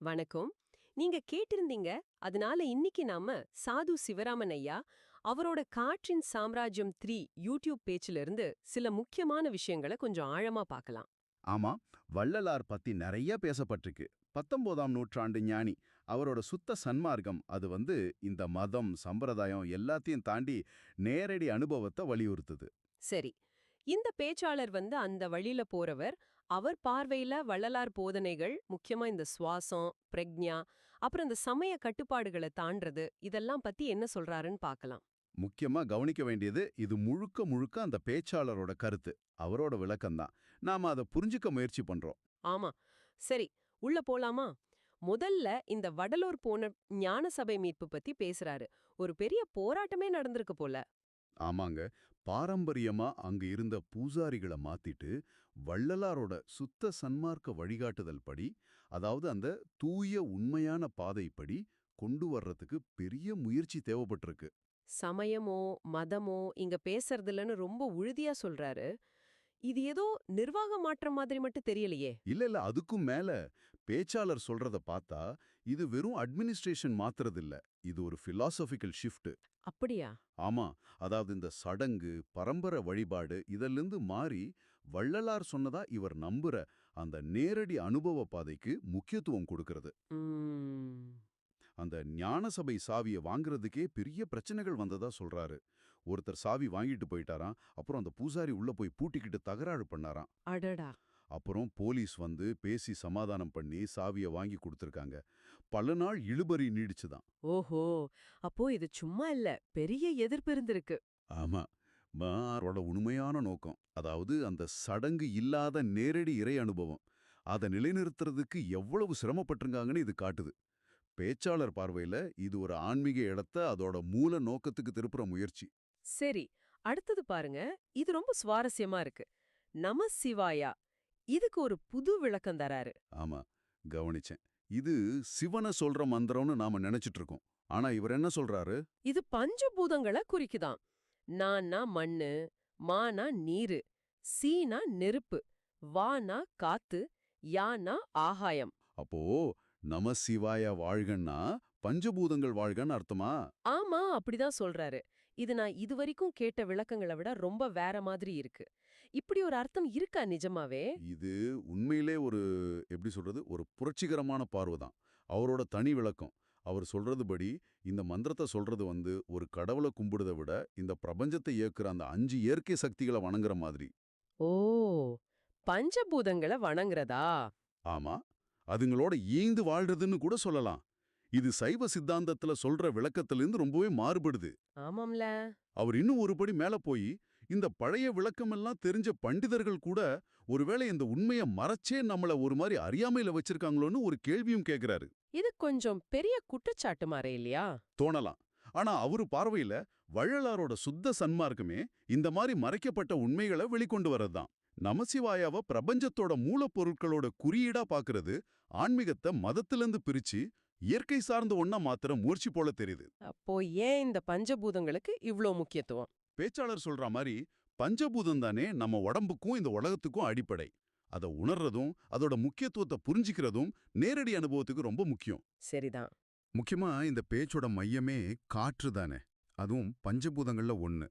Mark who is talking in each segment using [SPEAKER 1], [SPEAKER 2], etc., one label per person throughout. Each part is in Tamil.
[SPEAKER 1] வணக்கம். நீங்க கேட்டிருந்தீங்க அதனால இன்னைக்கு நாம சாது சிவராமன் ஐயா அவரோட காற்றின் சாம்ராஜ்யம் த்ரீ யூடியூப் பேச்சில இருந்து சில முக்கியமான விஷயங்களை கொஞ்சம் ஆழமா பார்க்கலாம்
[SPEAKER 2] ஆமா வள்ளலார் பத்தி நிறைய பேசப்பட்டிருக்கு. பத்தொன்பதாம் நூற்றாண்டு ஞானி அவரோட சுத்த சன்மார்க்கம் அது வந்து இந்த மதம் சம்பிரதாயம் எல்லாத்தையும் தாண்டி நேரடி அனுபவத்தை வலியுறுத்துது.
[SPEAKER 1] சரி இந்த பேச்சாளர் வந்து அந்த வழியில போறவர் அவர் பார்வையில வள்ளலார் போதனைகள் முக்கியமா இந்த சுவாசம் பிரக்ஞா அப்புறம் இந்த சமய கட்டுப்பாடுகளை தாண்டறது இதெல்லாம் பத்தி என்ன சொல்றாருன்னு பார்க்கலாம்
[SPEAKER 2] முக்கியமா கவனிக்க வேண்டியது இது முழுக்க முழுக்க அந்த பேச்சாளரோட கருத்து அவரோட விளக்கம்தான் நாம அதை புரிஞ்சுக்க முயற்சி பண்றோம்.
[SPEAKER 1] ஆமா. சரி உள்ள போலாமா? முதல்ல இந்த வடலூர் போன ஞான சபை மீட்பு பத்தி பேசுறாரு. ஒரு பெரிய போராட்டமே நடந்திருக்கு போல.
[SPEAKER 2] ஆமாங்க. பாரம்பரியமா அங்க இருந்த பூசாரிகளை மாத்திட்டு வள்ளலாரோட சுத்த சன்மார்க்க வழிகாட்டுதல் படி அதாவது அந்த தூய உண்மையான பாதைப்படி கொண்டு வர்றதுக்கு பெரிய முயற்சி தேவைப்பட்டிருக்கு.
[SPEAKER 1] சமயமோ மதமோ இங்க பேசுறதில்லன்னு ரொம்ப உறுதியா சொல்றாரு. இது ஏதோ நிர்வாக மாற்றம் மாதிரி மட்டும் தெரியலையே.
[SPEAKER 2] இல்ல இல்ல அதுக்கும் மேல பேச்சாளர் சொல்றத பார்த்தா இது வெறும் அட்மினிஸ்ட்ரேஷன் மாத்துறதில்ல. இது ஒரு பிலாசபிக்கல் ஷிஃப்ட்
[SPEAKER 1] அப்படியா?
[SPEAKER 2] ஆமா அதாவது இந்த சடங்கு பரம்பரை வழிபாடு இதிலிருந்து மாறி வள்ளலார் சொன்னதா இவர் நம்புற அந்த நேரடி அனுபவ பாதைக்கு முக்கியத்துவம் கொடுக்கிறது. அந்த ஞானசபை சாவியை வாங்குறதுக்கே பெரிய பிரச்சனைகள் வந்ததா சொல்றாரு. ஒருத்தர் சாவி வாங்கிட்டு போயிட்டாராம் அப்புறம் அந்த பூசாரி உள்ள போய் பூட்டிக்கிட்டு தகராறு பண்ணாராம்.
[SPEAKER 1] அடடா.
[SPEAKER 2] அப்புறம் போலீஸ் வந்து பேசி சமாதானம் பண்ணி சாவியை வாங்கி கொடுத்துருக்காங்க. பல நாள் இழுபறி நீடிச்சுதான்.
[SPEAKER 1] ஓஹோ! அப்போ இது சும்மா இல்ல பெரிய எதிர்ப்பு இருந்திருக்கு.
[SPEAKER 2] ஆமா. மாரோட உண்மையான நோக்கம். அதாவது அந்த சடங்கு இல்லாத நேரடி இறை அனுபவம். அதை நிலைநிறுத்துறதுக்கு எவ்வளவு சிரமப்பட்டிருக்காங்கன்னு இது காட்டுது. பேச்சாளர் பார்வையில இது ஒரு ஆன்மீக இடத்த அதோட மூல நோக்கத்துக்கு திருப்புற முயற்சி.
[SPEAKER 1] சரி அடுத்தது பாருங்க. இது ரொம்ப சுவாரஸ்யமா இருக்கு. நம சிவாயா. இதுக்கு ஒரு புது விளக்கம் தராரு.
[SPEAKER 2] ஆமா கவனிச்சேன். இது சிவனை சொல்ற மந்திரம்னு நாம நினைச்சிட்டு இருக்கோம். ஆனா இவர் என்ன சொல்றாரு?
[SPEAKER 1] இது பஞ்சபூதங்களை குறிக்குதாம் நானா மண்ணு மானா நீரு சீனா நெருப்பு வானா காத்து யானா ஆகாயம்.
[SPEAKER 2] அப்போ நம சிவாய வாழ்கன்னா பஞ்சபூதங்கள் வாழ்கன்னு அர்த்தமா?
[SPEAKER 1] ஆமா அப்படிதான் சொல்றாரு. இது நான் இதுவரைக்கும் கேட்ட விளக்கங்களை விட ரொம்ப வேற மாதிரி இருக்கு. இப்படி ஒரு அர்த்தம் இருக்கா நிஜமாவே?
[SPEAKER 2] இது உண்மையிலே ஒரு எப்படி சொல்றது ஒரு புரட்சிகரமான பார்வை தான் அவரோட தனி விளக்கம். அவர் சொல்றதுபடி இந்த மந்திரத்தை சொல்றது வந்து ஒரு கடவுளை கும்பிடுறதை விட இந்த பிரபஞ்சத்தை இயக்குற அந்த அஞ்சு இயற்கை சக்திகளை வணங்குற மாதிரி.
[SPEAKER 1] ஓ! பஞ்சபூதங்களை வணங்குறதா?
[SPEAKER 2] ஆமா. அதுங்களோட ஈந்து வாழ்றதுன்னு கூட சொல்லலாம். இது சைவ சித்தாந்தத்துல சொல்ற விளக்கத்திலிருந்து ரொம்பவே மாறுபடுது.
[SPEAKER 1] ஆமாம்ல.
[SPEAKER 2] அவர் இன்னும் ஒருபடி மேல போய் இந்த பழைய விளக்கமெல்லாம் தெரிஞ்ச பண்டிதர்கள் கூட ஒருவேளை இந்த உண்மையை மறைச்சே நம்மள ஒரு மாதிரி அறியாமையில வச்சிருக்காங்களோன்னு ஒரு கேள்வியும் கேக்குறாரு.
[SPEAKER 1] இது கொஞ்சம் பெரிய குற்றச்சாட்டு மாறே இல்லையா?
[SPEAKER 2] தோணலாம். ஆனா அவரு பார்வையில வள்ளலாரோட சுத்த சன்மார்க்கமே இந்த மாதிரி மறைக்கப்பட்ட உண்மைகளை வெளிக்கொண்டு வரதுதான் நமசிவாயாவ பிரபஞ்சத்தோட மூலப்பொருட்களோட குறியீடா பாக்குறது ஆன்மீகத்தை மதத்திலிருந்து பிரிச்சு இயற்கை சார்ந்த ஒண்ணா மாத்திர முயற்சி போல தெரியுது.
[SPEAKER 1] அப்போ ஏன் இந்த பஞ்சபூதங்களுக்கு இவ்ளோ முக்கியத்துவம்?
[SPEAKER 2] பேச்சாளர் சொல்ற மாதிரி பஞ்சபூதம் தானே நம்ம உடம்புக்கும் இந்த உலகத்துக்கும் அடிப்படை. அதை உணர்றதும் அதோட முக்கியத்துவத்தை புரிஞ்சிக்கிறதும் நேரடி அனுபவத்துக்கு ரொம்ப முக்கியம்.
[SPEAKER 1] சரிதான்.
[SPEAKER 2] முக்கியமா இந்த பேச்சோட மையமே காற்று தானே. அதுவும் பஞ்சபூதங்கள்ல ஒண்ணு.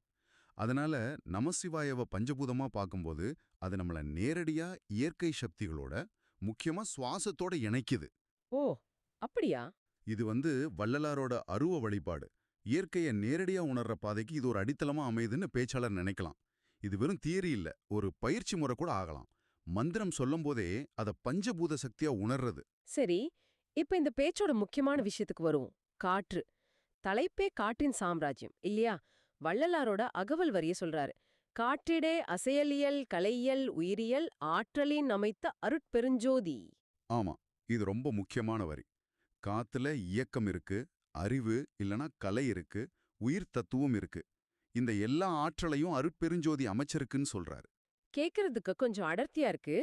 [SPEAKER 2] அதனால நமசிவாயவ பஞ்சபூதமா பார்க்கும்போது அது நம்மள நேரடியா இயற்கை சக்திகளோட முக்கியமா சுவாசத்தோட இணைக்குது.
[SPEAKER 1] ஓ! அப்படியா?
[SPEAKER 2] இது வந்து வள்ளலாரோட அருவ வழிபாடு. இயற்கையை நேரடியா உணர்ற பாதைக்கு இது ஒரு அடித்தளமா அமையுதுன்னு பேச்சாளர் நினைக்கலாம். இது வெறும் தியரி இல்ல ஒரு பயிற்சி முறை கூட ஆகலாம். மந்திரம் சொல்லும்போதே அத பஞ்சபூத சக்தியா உணர்றது.
[SPEAKER 1] சரி இப்ப இந்த பேச்சோட முக்கியமான விஷயத்துக்கு வருவோம். காற்று. தலைப்பே காற்றின் சாம்ராஜ்யம் இல்லையா? வள்ளலாரோட அகவல் வரிய சொல்றாரு. காற்றிடே அசையலியல் கலையியல் உயிரியல் ஆற்றலின் அமைத்த அருட்பெருஞ்சோதி.
[SPEAKER 2] ஆமா இது ரொம்ப முக்கியமான வரி. காத்துல இயக்கம் இருக்கு அறிவு இல்லனா கலை இருக்கு உயிர் தத்துவம் இருக்கு. இந்த எல்லா ஆற்றலையும் அருட்பெருஞ்சோதி அமைச்சிருக்குன்னு சொல்றாரு.
[SPEAKER 1] கேக்குறதுக்கு கொஞ்சம் அடர்த்தியா இருக்கு.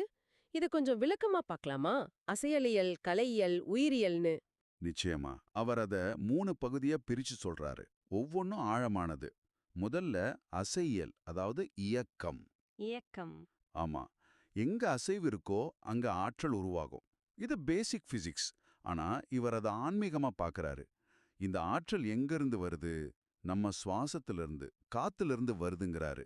[SPEAKER 1] இத கொஞ்சம் விளக்கமா பார்க்கலாமா அசையலியல் கலையியல் உயிரியல்னு.
[SPEAKER 2] நிச்சயமா. அவர் அத மூணு பகுதியா பிரிச்சு சொல்றாரு. ஒவ்வொன்றும் ஆழமானது. முதல்ல அசையியல் அதாவது இயக்கம்.
[SPEAKER 1] இயக்கம்.
[SPEAKER 2] ஆமா. எங்க அசைவு இருக்கோ அங்க ஆற்றல் உருவாகும். இது பேசிக் பிசிக்ஸ் ஆனா இவர் அதை ஆன்மீகமா பார்க்கறாரு இந்த ஆற்றல் எங்கிருந்து வருது? நம்ம சுவாசத்திலிருந்து காத்திலிருந்து வருதுங்கிறாரு.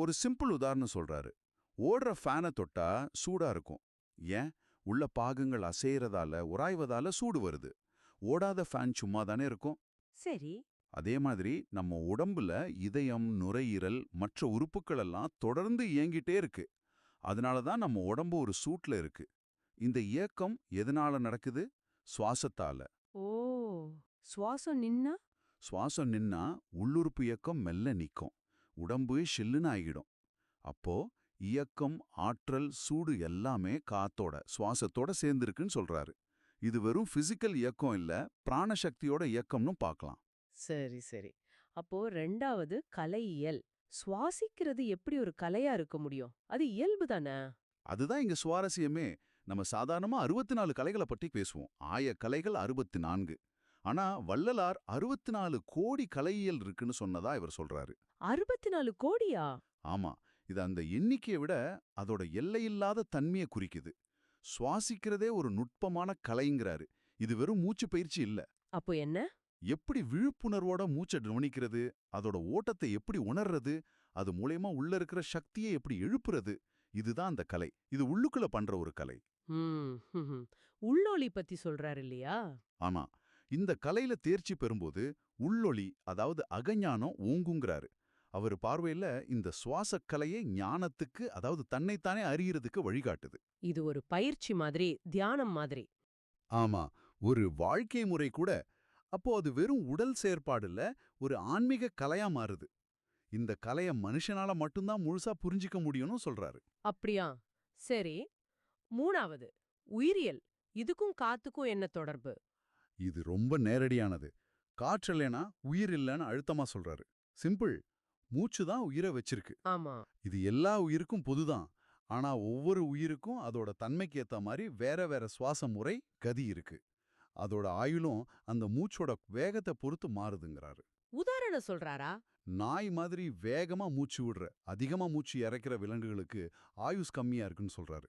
[SPEAKER 2] ஒரு சிம்பிள் உதாரணம் சொல்றாரு. ஓடுற ஃபேனை தொட்டா சூடா இருக்கும். ஏன்? உள்ள பாகங்கள் அசையறதால உராய்வதால சூடு வருது. ஓடாத ஃபேன் சும்மா தானே இருக்கும்.
[SPEAKER 1] சரி.
[SPEAKER 2] அதே மாதிரி நம்ம உடம்புல இதயம் நுரையீரல் மற்ற உறுப்புகள் எல்லாம் தொடர்ந்து இயங்கிட்டே இருக்கு. அதனால தான் நம்ம உடம்பு ஒரு சூட்ல இருக்கு. இந்த இயக்கம் எதனால நடக்குது? சுவாசத்தால.
[SPEAKER 1] ஓ சுவாசம் நின்னா?
[SPEAKER 2] சுவாசம் நின்னா உள்ளுறுப்பு இயக்கம் மெல்ல நிக்கும். உடம்பு ஷில்லுன்னு ஆகிடும். அப்போ இயக்கம் ஆற்றல் சூடு எல்லாமே காத்தோட சுவாசத்தோட சேர்ந்திருக்குன்னு சொல்றாரு. இது வெறும் பிசிக்கல் இயக்கம் இல்ல பிராணசக்தியோட இயக்கம்னு பார்க்கலாம்.
[SPEAKER 1] சரி சரி. அப்போ ரெண்டாவது கலையியல். சுவாசிக்கிறது எப்படி ஒரு கலையா இருக்க முடியும்? அது இயல்பு தானே?
[SPEAKER 2] அதுதான் இங்க சுவாரஸ்யமே. நம்ம சாதாரணமா அறுபத்தி நாலு கலைகளை பற்றி பேசுவோம். ஆய கலைகள் அறுபத்தி நான்கு ஆனா வள்ளலார் அறுபத்தி நாலு கோடி கலையியல் இருக்குன்னு சொன்னதா இவர் சொல்றாரு.
[SPEAKER 1] அறுபத்தி நாலு கோடியா?
[SPEAKER 2] ஆமா. இது அந்த எண்ணிக்கையை விட அதோட எல்லையில்லாத தன்மையை குறிக்குது. சுவாசிக்கிறதே ஒரு நுட்பமான கலைங்கிறாரு. இது வெறும் மூச்சு பயிற்சி இல்ல.
[SPEAKER 1] அப்போ என்ன?
[SPEAKER 2] எப்படி விழிப்புணர்வோட மூச்சை கவனிக்கிறது? அதோட ஓட்டத்தை எப்படி உணர்றது? அது மூலயமா உள்ள இருக்கிற சக்தியை எப்படி எழுப்புறது? இதுதான் அந்த கலை. இது உள்ளுக்குள்ள பண்ற ஒரு கலை.
[SPEAKER 1] உள்ளொளி பத்தி சொல்றாரு இல்லையா?
[SPEAKER 2] ஆமா. இந்த கலையில தேர்ச்சி பெறும்போது உள்ளொளி அதாவது அகஞானம் ஓங்குங்கிறாரு. அவர் பார்வையில இந்த சுவாசக் கலையே ஞானத்துக்கு அதாவது தன்னைத்தானே அறியறதுக்கு வழிகாட்டுது.
[SPEAKER 1] இது ஒரு பயிற்சி மாதிரி தியானம் மாதிரி.
[SPEAKER 2] ஆமா ஒரு வாழ்க்கை முறை கூட அப்போ அது வெறும் உடல் செயற்பாடுல ஒரு ஆன்மீக கலையா மாறுது. இந்த கலைய மனுஷனால மட்டும்தான் முழுசா புரிஞ்சிக்க முடியும்னு சொல்றாரு.
[SPEAKER 1] அப்படியா? சரி மூணாவது உயிரியல். இதுக்கும் காத்துக்கும் என்ன தொடர்பு?
[SPEAKER 2] இது ரொம்ப நேரடியானது. காற்றலைனா உயிர் இல்லைன்னு அழுத்தமா சொல்றாரு. சிம்பிள் மூச்சு தான் உயிரை வச்சிருக்கு.
[SPEAKER 1] ஆமா.
[SPEAKER 2] இது எல்லா உயிருக்கும் பொதுதான் ஆனா ஒவ்வொரு உயிருக்கும் அதோட தன்மைக்கு ஏத்த மாதிரி வேற வேற சுவாச முறை கதி இருக்கு. அதோட ஆயுளும் அந்த மூச்சோட வேகத்தை பொறுத்து மாறுதுங்கிறாரு.
[SPEAKER 1] உதாரணம் சொல்றாரா?
[SPEAKER 2] நாய் மாதிரி வேகமா மூச்சு விடுற அதிகமா மூச்சு இறைக்கிற விலங்குகளுக்கு ஆயுஸ் கம்மியா இருக்குன்னு சொல்றாரு.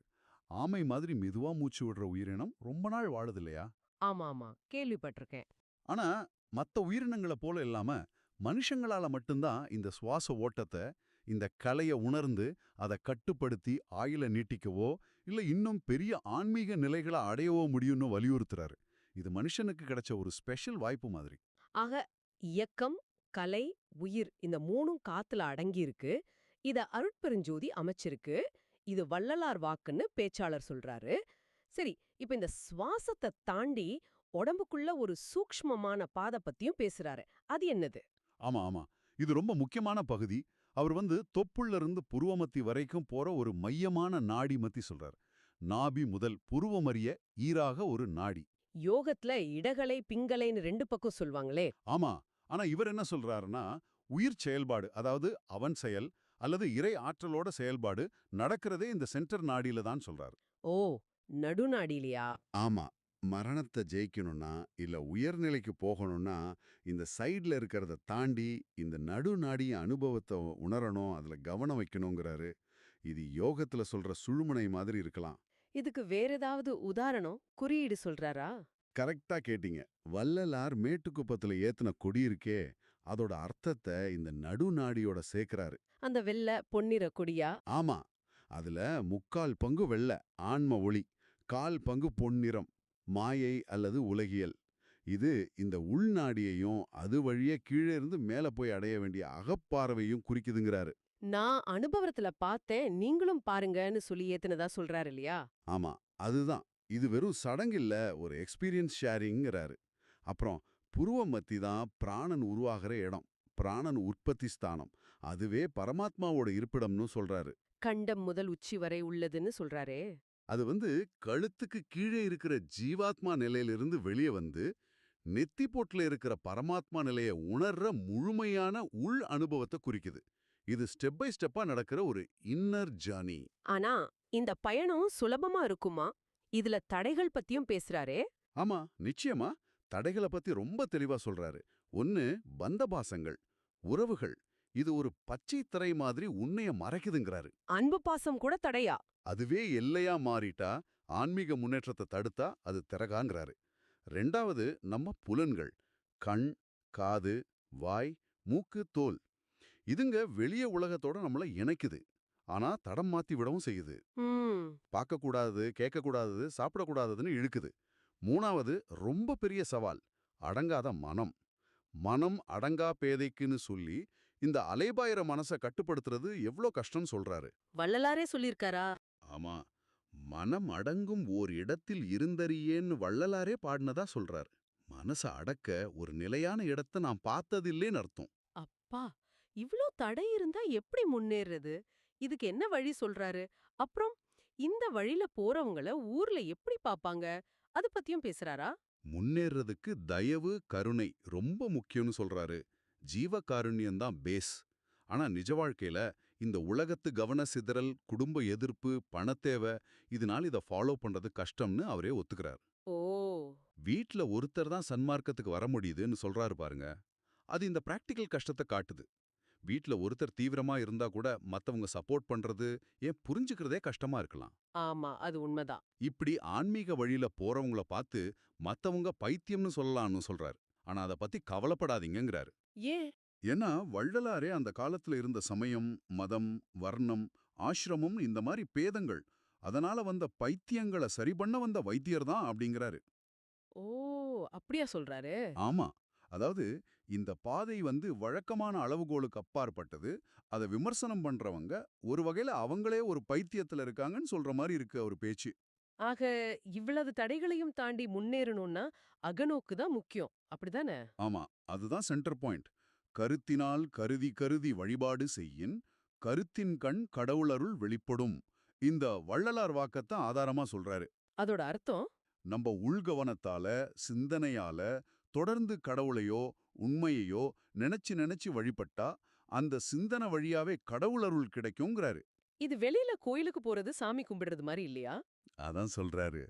[SPEAKER 2] ஆமை மாதிரி மெதுவா மூச்சு விடுற உயிரினம் ரொம்ப நாள் வாழுது இல்லையா?
[SPEAKER 1] ஆமா ஆமா கேள்விப்பட்டிருக்கேன்.
[SPEAKER 2] ஆனா மத்த உயிரினங்களை போல இல்லாம மனுஷங்களால மட்டும்தான் இந்த சுவாச ஓட்டத்தை இந்த கலைய உணர்ந்து அதை கட்டுப்படுத்தி ஆயில நீட்டிக்கவோ இல்ல இன்னும் பெரிய ஆன்மீக நிலைகளை அடையவோ முடியும்னு வலியுறுத்துறாரு. இது மனுஷனுக்கு கிடைச்ச ஒரு ஸ்பெஷல் வாய்ப்பு மாதிரி.
[SPEAKER 1] ஆக இயக்கம் கலை உயிர் இந்த மூணும் காத்துல அடங்கியிருக்கு. இத அருட்பெருஞ்சோதி அமைச்சிருக்கு. இது வள்ளலார் வாக்குன்னு பேச்சாளர் சொல்றாரு. சரி இப்ப இந்த சுவாசத்தை தாண்டி உடம்புக்குள்ள ஒரு சூக்ஷ்மமான பாத பத்தியும் பேசுறாரு. அது என்னது?
[SPEAKER 2] ஆமா ஆமா. இது ரொம்ப முக்கியமான பகுதி. அவர் வந்து தொப்புள்ள இருந்து புருவமத்தி வரைக்கும் போற ஒரு மையமான நாடி மத்தி சொல்றார். நாபி முதல் புருவமறிய ஈராக ஒரு நாடி.
[SPEAKER 1] யோகத்துல இடகலை பிங்கலைன்னு ரெண்டு பக்கம் சொல்வாங்களே.
[SPEAKER 2] ஆமா. ஆனா இவர் என்ன சொல்றாருன்னா உயிர் செயல்பாடு அதாவது அவன் செயல் அல்லது இறை ஆற்றலோட செயல்பாடு நடக்கிறதே இந்த சென்டர் நாடியில தான் சொல்றாரு.
[SPEAKER 1] ஓ நடுநாடிலையா
[SPEAKER 2] ஆமா. மரணத்தை ஜெயிக்கணும்னா இல்ல உயர்நிலைக்கு போகணும்னா இந்த சைடுல இருக்கிறத தாண்டி இந்த நடுநாடிய அனுபவத்தை உணரணும் அதுல கவனம் வைக்கணுங்கிறாரு. இது யோகத்துல சொல்ற சுழுமுனை மாதிரி இருக்கலாம்.
[SPEAKER 1] இதுக்கு வேற ஏதாவது உதாரணம் குறியீடு சொல்றாரா?
[SPEAKER 2] கரெக்டா கேட்டீங்க. வள்ளலார் மேட்டுக்குப்பத்துல ஏத்துன கொடி இருக்கே அதோட அர்த்தத்தை இந்த நடுநாடியோட சேர்க்கிறாரு.
[SPEAKER 1] அந்த வெள்ளை பொன்னிற கொடியா?
[SPEAKER 2] ஆமா. அதுல முக்கால் பங்கு வெள்ளை ஆன்ம ஒளி கால் பங்கு பொன்னிறம். மாயை அல்லது உலகியல். இது இந்த உள்நாடியையும் அது வழியே கீழே இருந்து மேல போய் அடைய வேண்டிய அகப்பார்வையும் குறிக்குதுங்கிறாரு.
[SPEAKER 1] நான் அனுபவத்துல பார்த்தேன் நீங்களும் பாருங்கன்னு சொல்லி ஏத்துனதா சொல்றாரு இல்லையா?
[SPEAKER 2] ஆமா அதுதான். இது வெறும் சடங்கில்ல ஒரு எக்ஸ்பீரியன்ஸ் ஷேரிங்கிறாரு அப்புறம் புருவ மத்தி தான் பிராணன் உருவாகிற இடம் பிராணன் உற்பத்தி ஸ்தானம். அதுவே பரமாத்மாவோட இருப்பிடம்னு சொல்றாரு.
[SPEAKER 1] கண்டம் முதல் உச்சி வரை உள்ளதுன்னு சொல்றாரே.
[SPEAKER 2] அது வந்து கழுத்துக்கு கீழே இருக்கிற ஜீவாத்மா நிலையிலிருந்து வெளியே வந்து நெத்தி போட்டுல இருக்கிற பரமாத்மா நிலையை உணர்ற முழுமையான உள் அனுபவத்தை குறிக்குது. இது ஸ்டெப் பை ஸ்டெப்பா நடக்கிற ஒரு இன்னர் ஜர்னி
[SPEAKER 1] ஆனா இந்த பயணம் சுலபமா இருக்குமா? இதுல தடைகள் பத்தியும் பேசுறாரே.
[SPEAKER 2] ஆமா நிச்சயமா. தடைகளை பத்தி ரொம்ப தெளிவா சொல்றாரு. ஒன்னு பந்தபாசங்கள் உறவுகள். இது ஒரு பச்சை திரை மாதிரி உன்னைய மறைக்குதுங்கிறாரு.
[SPEAKER 1] அன்பு பாசம் கூட தடையா?
[SPEAKER 2] அதுவே எல்லையா மாறிட்டா ஆன்மீக முன்னேற்றத்தை தடுத்தா அது திறகாங்கிறாரு ரெண்டாவது நம்ம புலன்கள். கண் காது வாய் மூக்கு தோல். இதுங்க வெளிய உலகத்தோட நம்மள இணைக்குது. ஆனா தடம் மாத்தி விடவும் செய்யுது. பார்க்கக்கூடாது கேட்கக்கூடாதது சாப்பிடக்கூடாததுன்னு இழுக்குது. மூணாவது ரொம்ப பெரிய சவால். அடங்காத மனம். மனம் அடங்கா பேதைக்குன்னு சொல்லி இந்த அலைபாயிர மனசை கட்டுப்படுத்துறது எவ்வளோ கஷ்டம்னு சொல்றாரு.
[SPEAKER 1] வள்ளலாரே சொல்லியிருக்காரா?
[SPEAKER 2] ஆமா. மனம் அடங்கும் ஓர் இடத்தில் இருந்தறியேன்னு வள்ளலாரே பாடினதா சொல்றார். மனசை அடக்க ஒரு நிலையான இடத்தை நான் பார்த்ததில்லேன்னு அர்த்தம்.
[SPEAKER 1] அப்பா இவ்ளோ தடை இருந்தா எப்படி முன்னேறது? இதுக்கு என்ன வழி சொல்றாரு? அப்புறம் இந்த வழியில போறவங்கள ஊர்ல எப்படி பாப்பாங்க? அத பத்தியும் பேசுறாரா?
[SPEAKER 2] முன்னேறதுக்கு தயவு கருணை ரொம்ப முக்கியம்னு சொல்றாரு. ஜீவ காருண்யம்தான் பேஸ் ஆனா நிஜ வாழ்க்கையில இந்த உலகத்து கவன சிதறல் குடும்ப எதிர்ப்பு பணத்தேவை இதனால இதை ஃபாலோ பண்றது கஷ்டம்னு அவரே ஒத்துக்கிறார்.
[SPEAKER 1] ஓ!
[SPEAKER 2] வீட்ல ஒருத்தர் தான் சன்மார்க்கத்துக்கு வர முடியுதுன்னு சொல்றாரு பாருங்க. அது இந்த பிராக்டிக்கல் கஷ்டத்தை காட்டுது. வீட்ல ஒருத்தர் தீவிரமா இருந்தா கூட மத்தவங்க சப்போர்ட் பண்றது ஏன் புரிஞ்சுக்கிறதே கஷ்டமா இருக்கலாம்.
[SPEAKER 1] ஆமா அது உண்மைதான்.
[SPEAKER 2] இப்படி ஆன்மீக வழியில போறவங்கள பார்த்து மத்தவங்க பைத்தியம்னு சொல்லலாம்னு சொல்றாரு. ஆனா அத பத்தி கவலைப்படாதீங்கங்கறாரு.
[SPEAKER 1] ஏன்?
[SPEAKER 2] ஏன்னா வள்ளலாரே அந்த காலத்துல இருந்த சமயம் மதம் வர்ணம் ஆசிரமம் இந்த மாதிரி பேதங்கள். அதனால வந்த பைத்தியங்களை சரி பண்ண வந்த வைத்தியர் தான் அப்படிங்கிறாரு.
[SPEAKER 1] ஓ! அப்படியா சொல்றாரு?
[SPEAKER 2] ஆமா. அதாவது இந்த பாதை வந்து வழக்கமான அளவுகோலுக்கு அப்பாற்பட்டது. அதை விமர்சனம் பண்றவங்க ஒரு வகையில அவங்களே ஒரு பைத்தியத்துல இருக்காங்கன்னு சொல்ற மாதிரி இருக்கு அவர் பேச்சு.
[SPEAKER 1] ஆக இவ்வளவு தடைகளையும் தாண்டி முன்னேறணும்னா அகநோக்கு தான் முக்கியம். அப்படிதானே
[SPEAKER 2] ஆமா. அதுதான் சென்டர் பாயிண்ட். கருத்தினால் கருதி கருதி வழிபாடு செய்யின் கருத்தின் கண் கடவுளருள் வெளிப்படும். இந்த வள்ளலார் வாக்கத்தான் ஆதாரமா சொல்றாரு.
[SPEAKER 1] அதோட அர்த்தம்?
[SPEAKER 2] நம்ம உள்கவனத்தால சிந்தனையால தொடர்ந்து கடவுளையோ உண்மையையோ நினைச்சு நினைச்சு வழிபட்டா அந்த சிந்தனை வழியாவே கடவுளருள் கிடைக்குங்கிறாரு.
[SPEAKER 1] இது வெளியில கோயிலுக்கு போறது சாமி கும்பிடுறது மாதிரி இல்லையா?
[SPEAKER 2] அதான் சொல்றாரு.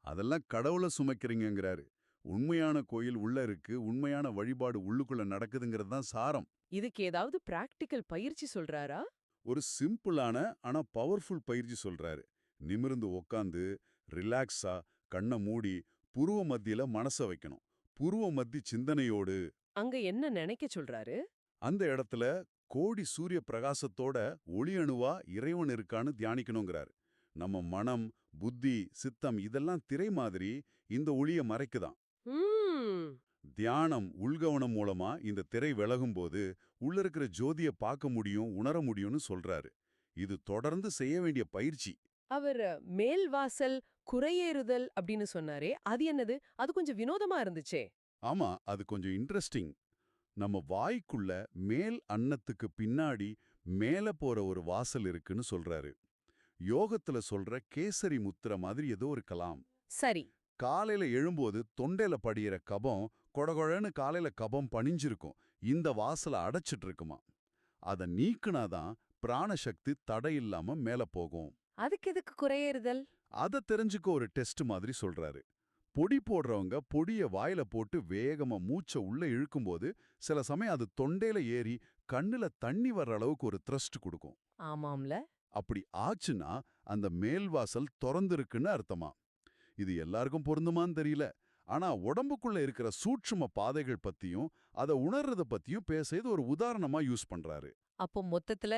[SPEAKER 2] அதெல்லாம் கடவுளை சுமைக்கிறீங்கங்கிறாரு. உண்மையான கோயில் உள்ள இருக்கு. உண்மையான வழிபாடு உள்ளுக்குள்ள நடக்குதுங்கிறது தான் சாரம்.
[SPEAKER 1] இதுக்கு ஏதாவது பிராக்டிக்கல் பயிற்சி சொல்றாரா?
[SPEAKER 2] ஒரு சிம்பிளான ஆனா பவர்ஃபுல் பயிற்சி சொல்றாரு. நிமிர்ந்து உக்காந்து ரிலாக்ஸா கண்ணை மூடி புருவ மத்தியில மனச வைக்கணும். புருவ மத்தி சிந்தனையோடு.
[SPEAKER 1] அங்க என்ன நினைக்க சொல்றாரு?
[SPEAKER 2] அந்த இடத்துல கோடி சூரிய பிரகாசத்தோட ஒளி அணுவா இறைவன் இருக்கான்னு தியானிக்கணுங்கிறாரு. நம்ம மனம் புத்தி சித்தம் இதெல்லாம் திரை மாதிரி இந்த ஒளிய மறைக்குதாம்
[SPEAKER 1] ம்.
[SPEAKER 2] தியானம் உள்கவனம் மூலமா இந்த திரை விலகும்போது உள்ள இருக்கிற ஜோதிய பார்க்க முடியும் உணர முடியும்னு சொல்றாரு. இது தொடர்ந்து செய்ய வேண்டிய பயிற்சி.
[SPEAKER 1] அவர் மேல் வாசல் குறையேறுதல் அப்படின்னு சொன்னாரே அது என்னது? அது கொஞ்சம் வினோதமா இருந்துச்சே.
[SPEAKER 2] ஆமா அது கொஞ்சம் இன்ட்ரெஸ்டிங் நம்ம வாய்க்குள்ள மேல் அன்னத்துக்கு பின்னாடி மேல போற ஒரு வாசல் இருக்குன்னு சொல்றாரு. யோகத்துல சொல்ற கேசரி முத்திர மாதிரி ஏதோ இருக்கலாம்.
[SPEAKER 1] சரி.
[SPEAKER 2] காலையில எழும்போது தொண்டையில படியிற கபம் கொடகொழன்னு காலையில கபம் பணிஞ்சிருக்கும். இந்த வாசலை அடைச்சிட்டு இருக்குமா. அத நீக்குனாதான் பிராணசக்தி தடையில்லாம மேல போகும்.
[SPEAKER 1] அதுக்கு எதுக்கு குறையேறுதல்?
[SPEAKER 2] அத தெரிஞ்சுக்க ஒரு டெஸ்ட் மாதிரி சொல்றாரு. பொடி போடுறவங்க பொடிய வாயில போட்டு வேகமா மூச்ச உள்ள இழுக்கும்போது சில சமயம் அது தொண்டையில ஏறி கண்ணுல தண்ணி வர்ற அளவுக்கு ஒரு த்ரஸ்ட் கொடுக்கும்.
[SPEAKER 1] ஆமாம்ல.
[SPEAKER 2] அப்படி ஆச்சுன்னா அந்த மேல்வாசல் திறந்திருக்குன்னு அர்த்தமா? இது எல்லாருக்கும் பொருந்துமான்னு தெரியல. ஆனா உடம்புக்குள்ள இருக்கிற சூட்சும பாதைகள் பத்தியும் அதை உணர்றத பத்தியும் பேச இது ஒரு உதாரணமா யூஸ் பண்றாரு.
[SPEAKER 1] அப்போ மொத்தத்துல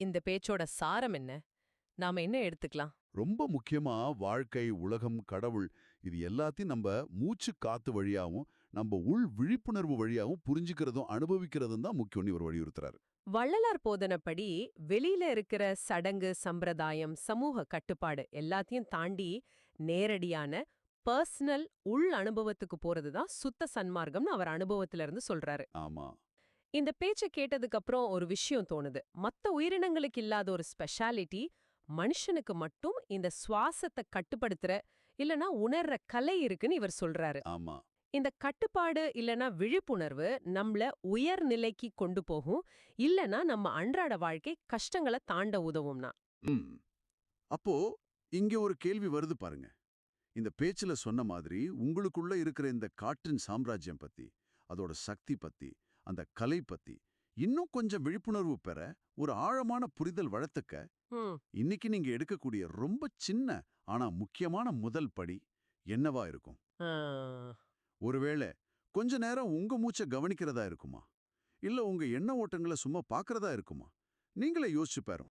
[SPEAKER 1] இந்த பேச்சோட சாரம் என்ன? நாம என்ன எடுத்துக்கலாம்?
[SPEAKER 2] ரொம்ப முக்கியமா வாழ்க்கை உலகம் கடவுள் இது எல்லாத்தையும் நம்ம மூச்சு காத்து வழியாவும் நம்ம உள் விழிப்புணர்வு வழியாவும் புரிஞ்சுக்கிறதும் அனுபவிக்கிறதும் தான் முக்கியம்னு இவர் வலியுறுத்துறாரு.
[SPEAKER 1] வள்ளலார் போதனப்படி வெளியில இருக்கிற சடங்கு சம்பிரதாயம் சமூக கட்டுப்பாடு எல்லாத்தையும் தாண்டி நேரடியான பர்சனல் உள் அனுபவத்துக்கு போறது தான் சுத்த சன்மார்க்கம்னு அவர் அனுபவத்துல இருந்து சொல்றாரு.
[SPEAKER 2] ஆமா.
[SPEAKER 1] இந்த பேச்ச கேட்டதுக்கு அப்புறம் ஒரு விஷயம் தோணுது. மத்த உயிரினங்களுக்கு இல்லாத ஒரு ஸ்பெஷாலிட்டி மனுஷனுக்கு மட்டும் இந்த சுவாசத்தை கட்டுப்படுத்துற இல்லனா உணர்ற கலை இருக்குன்னு இவர் சொல்றாரு.
[SPEAKER 2] ஆமா.
[SPEAKER 1] இந்த கட்டுப்பாடு இல்லனா விழிப்புணர்வு நம்மள உயர் நிலைக்கு கொண்டு போகும். இல்லனா நம்ம அன்றாட வாழ்க்கை கஷ்டங்களை தாண்ட உதவும்னா
[SPEAKER 2] அப்போ இங்க ஒரு கேள்வி வருது பாருங்க. இந்த பேச்சுல சொன்ன மாதிரி உங்களுக்குள்ள இருக்கிற இந்த காற்றின் சாம்ராஜ்யம் பத்தி அதோட சக்தி பத்தி அந்த கலை பத்தி இன்னும் கொஞ்சம் விழிப்புணர்வு பெற ஒரு ஆழமான புரிதல் வளர்த்துக்க இன்னைக்கு நீங்க எடுக்கக்கூடிய ரொம்ப சின்ன ஆனா முக்கியமான முதல் படி என்னவா இருக்கும்? ஒருவேளை கொஞ்ச நேரம் உங்க மூச்சை கவனிக்கிறதா இருக்குமா? இல்ல உங்க எண்ண ஓட்டங்களை சும்மா பார்க்கறதா இருக்குமா? நீங்களே யோசிச்சு பாரு